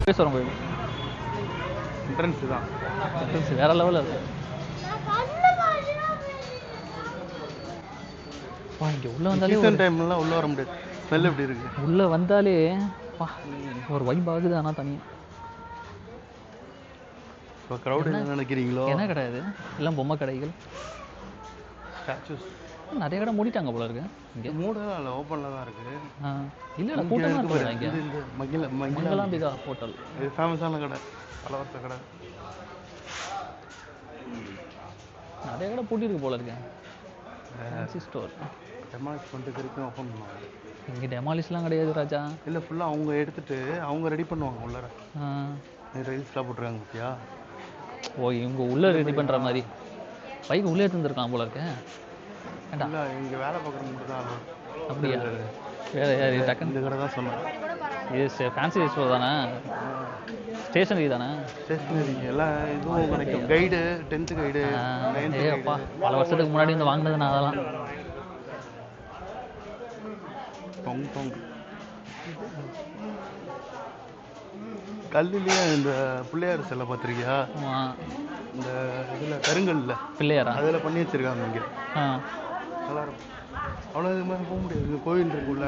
பேசுகிறோம் கோயில் என்ட்ரன்ஸ் தான். வேற லெவலில் இருக்கு. வா இங்கே உள்ளே வந்தாலே சீசன் டைம்லலாம் உள்ளே வர முடியாது. ஸ்மெல் எப்படி இருக்கு? உள்ளே வந்தாலே வா ஒரு வைப் ஆகுது ஆனால் தனியாக இப்போ க்ரௌட் என்ன? நினைக்கிறீங்களோ? என்ன கிடையாது எல்லாம் பொம்மை கடைகள். ஸ்டாச்சுஸ் நிறைய கடை மூடிட்டாங்க போல இருக்கு. இங்கே. மூடலாம் இல்லை ஓப்பனில் தான் இருக்கு. இங்க கூட்டமாக இருக்கு பாரு. இங்கே. இந்த மகிழ மகிழ மங்களாம்பிகா ஹோட்டல். இது ஃபேமஸான கடை பல வருஷ கடை. நிறைய கடை பூட்டிருக்கு போல இருக்கு. ஃபேன்சி ஸ்டோர் டெமாலிஷ் பண்ணிட்டு திருப்பி ஓப்பன் பண்ணுவாங்க. இங்கே டெமாலிஷ்லாம் கிடையாது ராஜா. இல்லை ஃபுல்லாக அவங்க எடுத்துட்டு அவங்க ரெடி பண்ணுவாங்க உள்ளார. ரைல்ஸ்லாம் போட்டுருக்காங்க பார்த்தியா ஓ இவங்க உள்ளே ரெடி பண்ணுற மாதிரி பைக் உள்ளே எடுத்துருக்கலாம் போல இருக்கு. ஏண்டா இல்லை இங்கே வேலை பார்க்குற மட்டும் தான். அப்படியா? வேற யார் டக்குன்னு? இந்த கடை தான் சொன்னேன். இது ஃபேன்சி ஸ்டோர் தானே? ஸ்டேஷனரி தானே? ஸ்டேஷ்னரி எல்லாம் இதுவும் கிடைக்கும் கைடு டென்த்து கைடு அப்பா பல வருஷத்துக்கு முன்னாடி வந்து வாங்கினது நான் அதெல்லாம். தொங் தொங் கல்லுலேயே இந்த பிள்ளையார் சிலை பார்த்துருக்கியா. இந்த இதில் கருங்கல்ல பிள்ளையாரா? அதில் பண்ணி வச்சிருக்காங்க இங்கே. ஆ நல்லா இருக்கும் அவ்வளோ இது மாதிரி போக முடியாது. கோவில் இருக்குள்ள